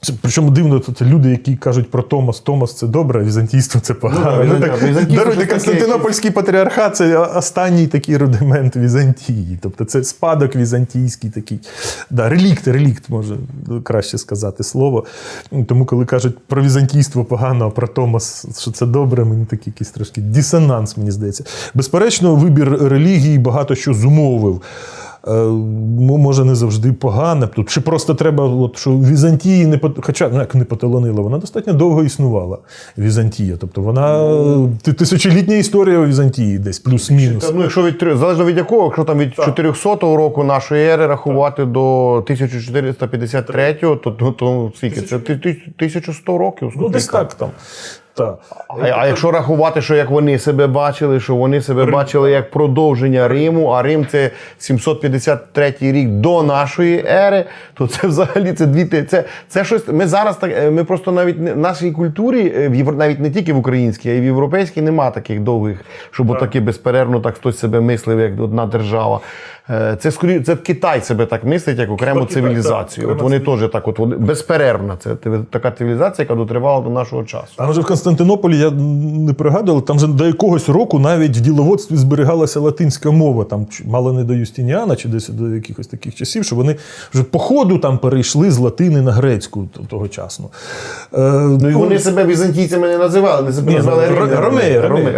Це, причому дивно, це люди, які кажуть про Томас, Томас це добре, а візантійство це погано. Ну, Ну, так, так, візантійство даруйте, Константинопольський патріархат це останній такий рудимент Візантії. Тобто це спадок візантійський такий. Да, релікт, релікт, може краще сказати слово. Тому, коли кажуть про візантійство погано, а про Томас, що це добре, мені такий якийсь трошки дисонанс, мені здається. Безперечно, вибір релігії багато що зумовив. Е, ну, може, не завжди погане. Тут чи просто треба, от, що Візантії не пот- хоча ну, як не поталонила, вона достатньо довго існувала. Візантія. Тобто вона тисячолітня історія у Візантії, десь плюс-мінус. Ну, якщо від залежно від якого, якщо там від 400 року нашої ери рахувати до 1453, то, то, то скільки? Це ти- ти- 1100 років. Ну, десь так там. Так. А, а якщо рахувати, що як вони себе бачили, що вони себе бачили як продовження Риму, а Рим це 753 рік до нашої ери, то це взагалі це дві це, це щось. Ми зараз так. е, Ми просто навіть в нашій культурі, е, в навіть не тільки в українській, а й в європейській, нема таких довгих, щоб отаки безперервно так хтось себе мислив, як одна держава. Е, Це скорі, це Китай себе так мислить, як окрему Китай, цивілізацію. так, От вони теж так, от вони безперервна. Це така цивілізація, яка дотривала до нашого часу. Там же в Константинополі я не пригадував, там до якогось року навіть в діловодстві зберігалася латинська мова, там мало не до Юстиніана, чи десь до якихось таких часів, що вони вже по ходу там перейшли з латини на грецьку тогочасно. Е, Ну і вони себе візантійцями не називали, вони себе Ні, називали ну, ромеї, ромеї.